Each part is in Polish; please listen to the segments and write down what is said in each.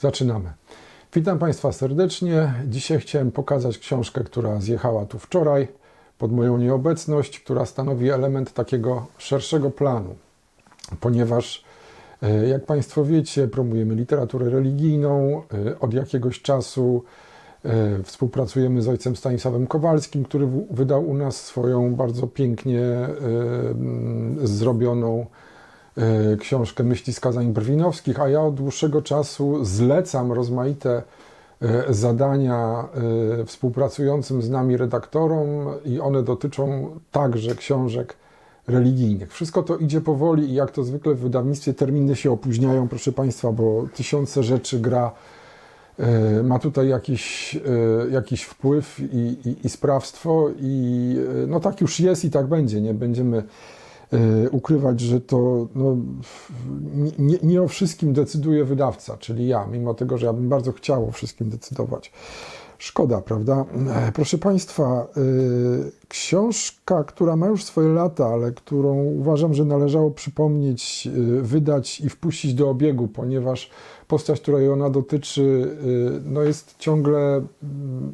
Zaczynamy. Witam Państwa serdecznie. Dzisiaj chciałem pokazać książkę, która zjechała tu wczoraj pod moją nieobecność, która stanowi element takiego szerszego planu, ponieważ e, jak Państwo wiecie, promujemy literaturę religijną. e, Od jakiegoś czasu e, współpracujemy z ojcem Stanisławem Kowalskim, który wydał u nas swoją bardzo pięknie zrobioną książkę Myśli z kazań brwinowskich, a ja od dłuższego czasu zlecam rozmaite e, zadania e, współpracującym z nami redaktorom i one dotyczą także książek religijnych. Wszystko to idzie powoli i jak to zwykle w wydawnictwie terminy się opóźniają, proszę Państwa, bo tysiące rzeczy gra e, ma tutaj jakiś, e, jakiś wpływ i, i, i sprawstwo i e, no tak już jest i tak będzie, nie będziemy e, ukrywać, że to no, nie, nie o wszystkim decyduje wydawca, czyli ja, mimo tego, że ja bym bardzo chciał o wszystkim decydować. Szkoda, prawda? E, Proszę Państwa, e, książka, która ma już swoje lata, ale którą uważam, że należało przypomnieć, e, wydać i wpuścić do obiegu, ponieważ postać, której ona dotyczy, no jest ciągle mm,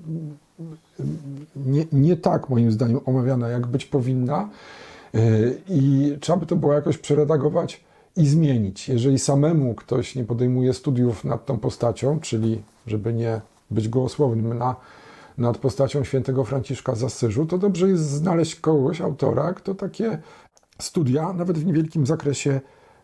nie, nie tak moim zdaniem omawiana, jak być powinna. Yy, I trzeba by to było jakoś przeredagować i zmienić. Jeżeli samemu ktoś nie podejmuje studiów nad tą postacią, czyli żeby nie być gołosłownym na, nad postacią świętego Franciszka z Asyżu, to dobrze jest znaleźć kogoś, autora, kto takie studia, nawet w niewielkim zakresie,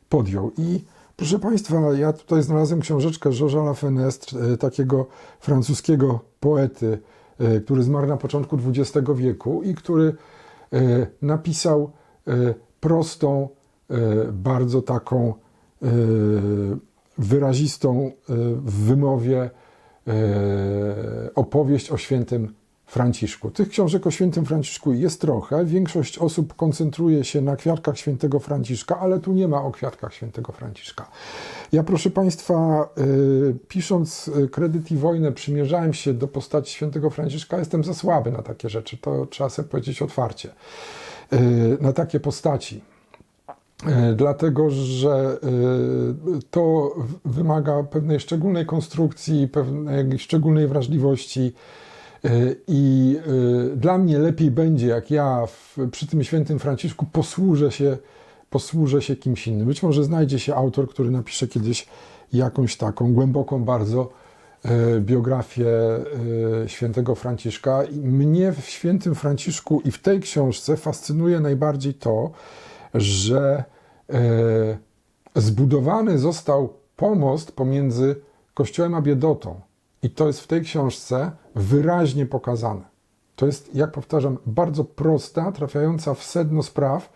podjął. I proszę Państwa, ja tutaj znalazłem książeczkę Georgesa Lafenestre, e, takiego francuskiego poety, e, który zmarł na początku XX wieku i który napisał prostą, e, bardzo taką e, wyrazistą e, w wymowie e, opowieść o świętym Franciszku. Tych książek o świętym Franciszku jest trochę. Większość osób koncentruje się na kwiatkach świętego Franciszka, ale tu nie ma o kwiatkach świętego Franciszka. Ja, proszę Państwa, pisząc Kredyt i Wojnę, przymierzałem się do postaci świętego Franciszka. Jestem za słaby na takie rzeczy, to trzeba sobie powiedzieć otwarcie. Y, Na takie postaci. E, Dlatego, że e, to wymaga pewnej szczególnej konstrukcji, pewnej szczególnej wrażliwości. I dla mnie lepiej będzie, jak ja w, przy tym świętym Franciszku posłużę się, posłużę się kimś innym. Być może znajdzie się autor, który napisze kiedyś jakąś taką głęboką bardzo biografię e, świętego Franciszka. Mnie w świętym Franciszku i w tej książce fascynuje najbardziej to, że e, zbudowany został pomost pomiędzy Kościołem a biedotą. I to jest w tej książce wyraźnie pokazane. To jest, jak powtarzam, bardzo prosta, trafiająca w sedno spraw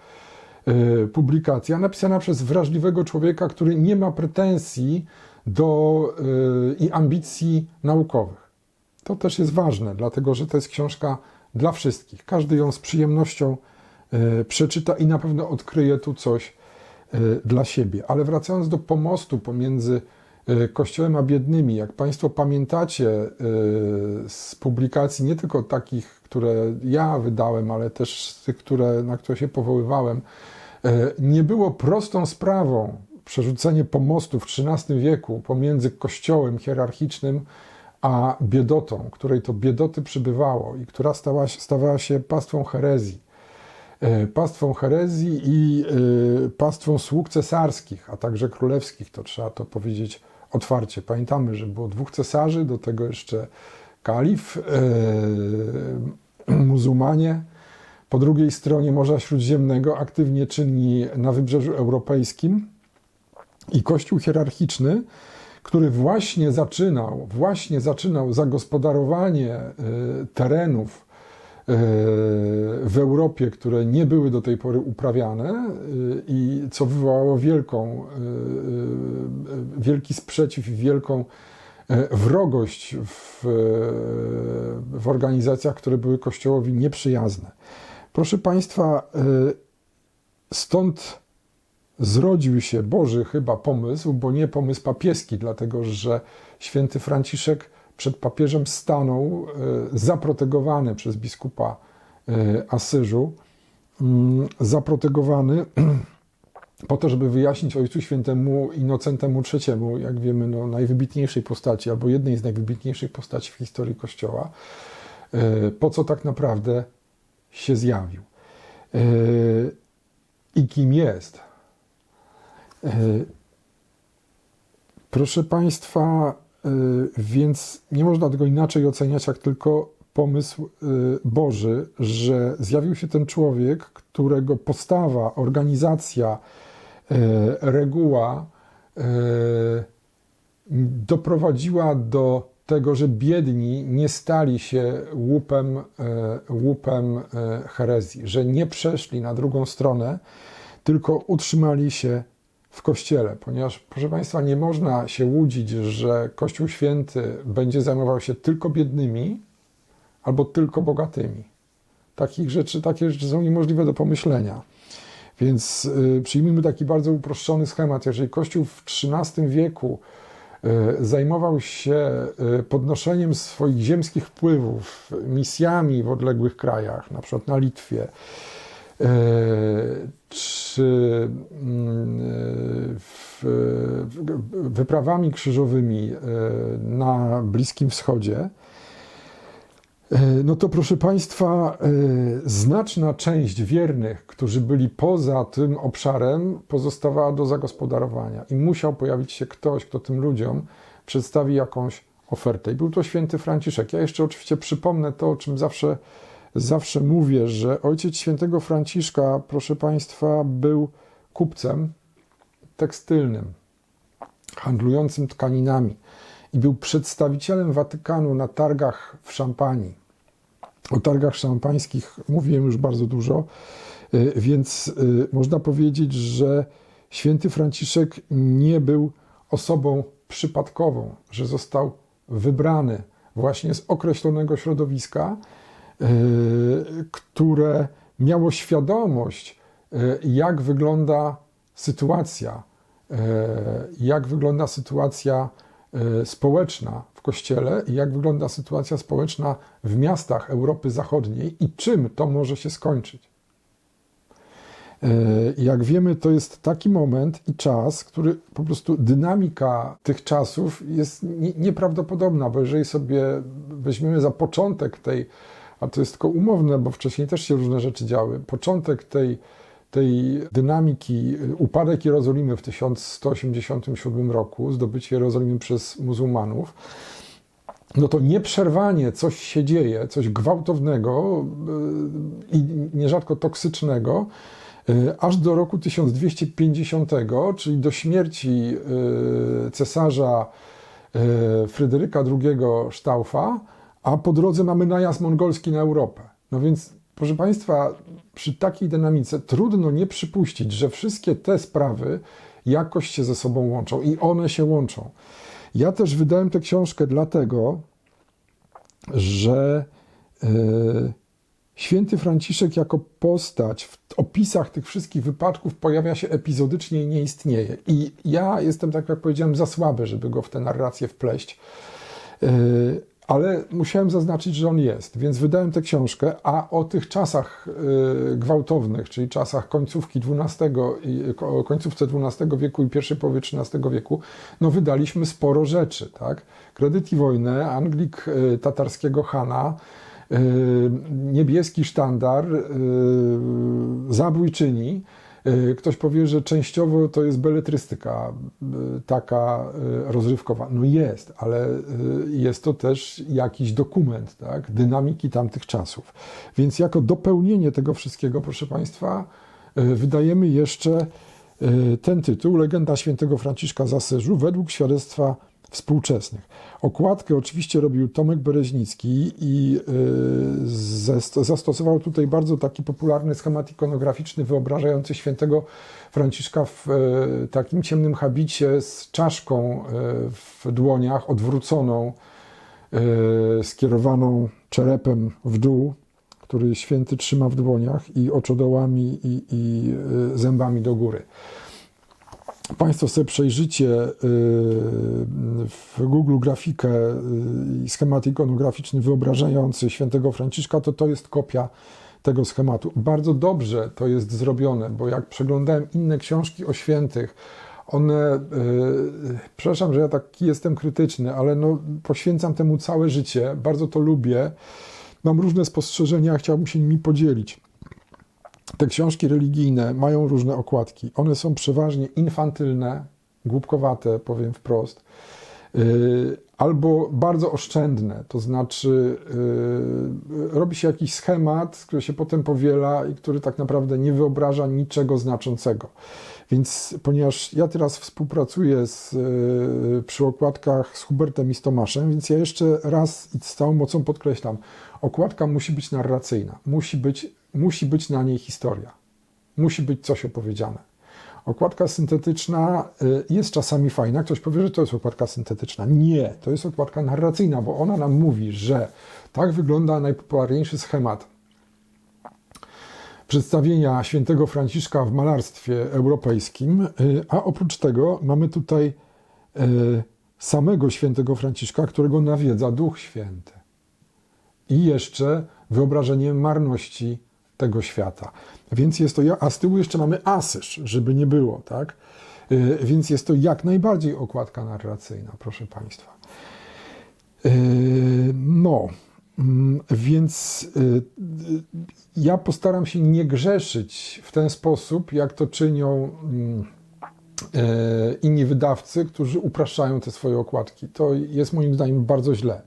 e, publikacja, napisana przez wrażliwego człowieka, który nie ma pretensji do e, i ambicji naukowych. To też jest ważne, dlatego że to jest książka dla wszystkich. Każdy ją z przyjemnością e, przeczyta i na pewno odkryje tu coś e, dla siebie. Ale wracając do pomostu pomiędzy Kościołem a biednymi, jak Państwo pamiętacie z publikacji nie tylko takich, które ja wydałem, ale też z tych, które, na które się powoływałem, nie było prostą sprawą przerzucenie pomostu w XIII wieku pomiędzy Kościołem hierarchicznym a biedotą, której to biedoty przybywało i która stała, stawała się pastwą herezji. E, Pastwą herezji i e, pastwą sług cesarskich, a także królewskich, to trzeba to powiedzieć otwarcie. Pamiętamy, że było dwóch cesarzy, do tego jeszcze kalif, e, muzułmanie, po drugiej stronie Morza Śródziemnego, aktywnie czynni na wybrzeżu europejskim i kościół hierarchiczny, który właśnie zaczynał, właśnie zaczynał zagospodarowanie e, terenów e, w Europie, które nie były do tej pory uprawiane e, i co wywołało wielką, wielki sprzeciw i wielką wrogość w, w organizacjach, które były Kościołowi nieprzyjazne. Proszę Państwa, stąd zrodził się Boży chyba pomysł, bo nie pomysł papieski, dlatego że święty Franciszek przed papieżem stanął e, zaprotegowany przez biskupa e, Asyżu, mm, zaprotegowany po to, żeby wyjaśnić Ojcu Świętemu Innocentemu III, jak wiemy, no, najwybitniejszej postaci, albo jednej z najwybitniejszych postaci w historii Kościoła, e, po co tak naprawdę się zjawił i kim jest. E, Proszę Państwa, y, więc nie można tego inaczej oceniać, jak tylko pomysł y, Boży, że zjawił się ten człowiek, którego postawa, organizacja, reguła doprowadziła do tego, że biedni nie stali się łupem, łupem herezji, że nie przeszli na drugą stronę, tylko utrzymali się w kościele, ponieważ, proszę Państwa, nie można się łudzić, że Kościół Święty będzie zajmował się tylko biednymi albo tylko bogatymi. Takich rzeczy, takie rzeczy są niemożliwe do pomyślenia. Więc y, przyjmijmy taki bardzo uproszczony schemat. Jeżeli Kościół w XIII wieku y, zajmował się y, podnoszeniem swoich ziemskich wpływów, misjami w odległych krajach, na przykład na Litwie, czy mm, w- wyprawami krzyżowymi e, na Bliskim Wschodzie, e, no to proszę Państwa, e, znaczna część wiernych, którzy byli poza tym obszarem, pozostawała do zagospodarowania i musiał pojawić się ktoś, kto tym ludziom przedstawi jakąś ofertę. I był to święty Franciszek. Ja jeszcze oczywiście przypomnę to, o czym zawsze zawsze mówię, że ojciec świętego Franciszka, proszę Państwa, był kupcem tekstylnym, handlującym tkaninami i był przedstawicielem Watykanu na targach w Szampanii. O targach szampańskich mówiłem już bardzo dużo, y, więc y, można powiedzieć, że święty Franciszek nie był osobą przypadkową, że został wybrany właśnie z określonego środowiska, które miało świadomość, y, jak wygląda sytuacja, y, jak wygląda sytuacja y, społeczna w kościele i jak wygląda sytuacja społeczna w miastach Europy Zachodniej i czym to może się skończyć. Jak wiemy, to jest taki moment i czas, który po prostu dynamika tych czasów jest nie- nieprawdopodobna, bo jeżeli sobie weźmiemy za początek tej, a to jest tylko umowne, bo wcześniej też się różne rzeczy działy, początek tej, tej dynamiki, y, upadek Jerozolimy w 1187 roku, zdobycie Jerozolimy przez muzułmanów, no to nieprzerwanie coś się dzieje, coś gwałtownego yy, i nierzadko toksycznego, yy, aż do roku 1250, czyli do śmierci cesarza Fryderyka II Staufa, a po drodze mamy najazd mongolski na Europę. No więc, proszę Państwa, przy takiej dynamice trudno nie przypuścić, że wszystkie te sprawy jakoś się ze sobą łączą i one się łączą. Ja też wydałem tę książkę dlatego, że e, święty Franciszek jako postać w opisach tych wszystkich wypadków pojawia się epizodycznie i nie istnieje. I ja jestem, tak jak powiedziałem, za słaby, żeby go w tę narrację wpleść. E, ale musiałem zaznaczyć, że on jest, więc wydałem tę książkę, a o tych czasach y, gwałtownych, czyli czasach końcówki XII, końcówce XII wieku i pierwszej połowie XIII wieku, no wydaliśmy sporo rzeczy, tak? Kredyt i wojnę, Anglik y, tatarskiego Hana, y, niebieski sztandar, zabójczyni, Ktoś powie, że częściowo to jest beletrystyka y, taka y, rozrywkowa. No jest, ale y, jest to też jakiś dokument tak, dynamiki tamtych czasów. Więc jako dopełnienie tego wszystkiego, proszę Państwa, y, wydajemy jeszcze y, ten tytuł Legenda świętego Franciszka z Asyżu według świadectwa współczesnych. Okładkę oczywiście robił Tomek Bereźnicki i y, zas- zastosował tutaj bardzo taki popularny schemat ikonograficzny wyobrażający świętego Franciszka w y, takim ciemnym habicie z czaszką y, w dłoniach odwróconą, y, skierowaną czerepem w dół, który święty trzyma w dłoniach i oczodołami i, i zębami do góry. Państwo sobie przejrzycie y, w Google grafikę y, i schemat ikonograficzny wyobrażający świętego Franciszka, to to jest kopia tego schematu. Bardzo dobrze to jest zrobione, bo jak przeglądałem inne książki o świętych, one, yy, przepraszam, że ja taki jestem krytyczny, ale no, poświęcam temu całe życie, bardzo to lubię. Mam różne spostrzeżenia, chciałbym się nimi podzielić. Te książki religijne mają różne okładki. One są przeważnie infantylne, głupkowate, powiem wprost, yy, albo bardzo oszczędne. To znaczy, yy, robi się jakiś schemat, który się potem powiela i który tak naprawdę nie wyobraża niczego znaczącego. Więc ponieważ ja teraz współpracuję z, yy, przy okładkach z Hubertem i z Tomaszem, więc ja jeszcze raz i z całą mocą podkreślam, okładka musi być narracyjna, musi być, musi być na niej historia, musi być coś opowiedziane. Okładka syntetyczna y, jest czasami fajna. Ktoś powie, że to jest okładka syntetyczna. Nie, to jest okładka narracyjna, bo ona nam mówi, że tak wygląda najpopularniejszy schemat przedstawienia świętego Franciszka w malarstwie europejskim, y, a oprócz tego mamy tutaj y, samego świętego Franciszka, którego nawiedza Duch Święty. I jeszcze wyobrażenie marności tego świata. Więc jest to, a z tyłu jeszcze mamy asyż, żeby nie było, tak? Y, Więc jest to jak najbardziej okładka narracyjna, proszę Państwa. Y, No, mm, więc y, ja postaram się nie grzeszyć w ten sposób, jak to czynią mm, inni wydawcy, którzy upraszczają te swoje okładki. To jest moim zdaniem bardzo źle.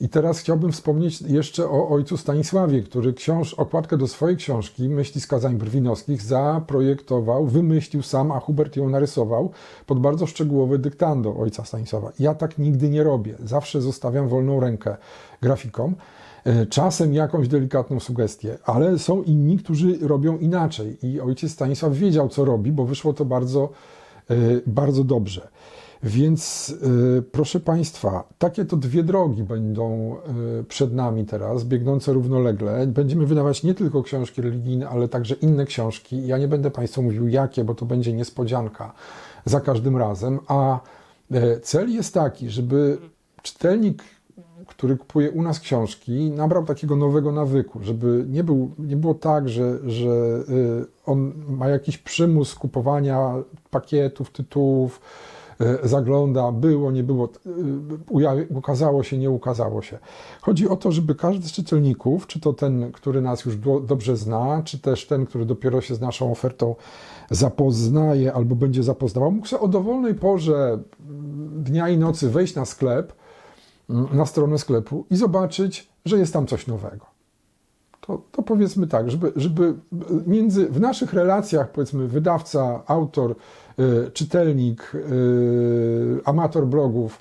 I teraz chciałbym wspomnieć jeszcze o ojcu Stanisławie, który książ, okładkę do swojej książki Myśli skazań brwinowskich zaprojektował, wymyślił sam, a Hubert ją narysował pod bardzo szczegółowy dyktando ojca Stanisława. Ja tak nigdy nie robię. Zawsze zostawiam wolną rękę grafikom. E, Czasem jakąś delikatną sugestię, ale są inni, którzy robią inaczej. I ojciec Stanisław wiedział, co robi, bo wyszło to bardzo, e, bardzo dobrze. Więc y, proszę Państwa, takie to dwie drogi będą y, przed nami teraz, biegnące równolegle. Będziemy wydawać nie tylko książki religijne, ale także inne książki. Ja nie będę Państwu mówił jakie, bo to będzie niespodzianka za każdym razem. A y, cel jest taki, żeby czytelnik, który kupuje u nas książki, nabrał takiego nowego nawyku, żeby nie, był, nie było tak, że, że y, on ma jakiś przymus kupowania pakietów, tytułów, e, zagląda, było, nie było, e, ukazało się, nie ukazało się. Chodzi o to, żeby każdy z czytelników, czy to ten, który nas już do, dobrze zna, czy też ten, który dopiero się z naszą ofertą zapoznaje albo będzie zapoznawał, mógł sobie o dowolnej porze mm, dnia i nocy wejść na sklep, mm, na stronę sklepu i zobaczyć, że jest tam coś nowego. To, to powiedzmy tak, żeby, żeby między, w naszych relacjach, powiedzmy, wydawca, autor, czytelnik, y, amator blogów,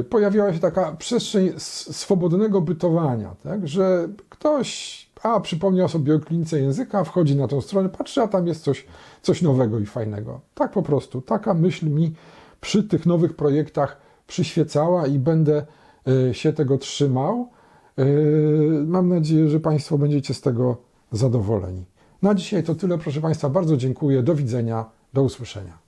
y, pojawiała się taka przestrzeń swobodnego bytowania, tak? że ktoś, a przypomniał sobie o klinice języka, wchodzi na tą stronę, patrzy, a tam jest coś, coś nowego i fajnego. Tak po prostu, taka myśl mi przy tych nowych projektach przyświecała i będę y, się tego trzymał. Mam nadzieję, że Państwo będziecie z tego zadowoleni. Na dzisiaj to tyle, proszę Państwa. Bardzo dziękuję. Do widzenia. Do usłyszenia.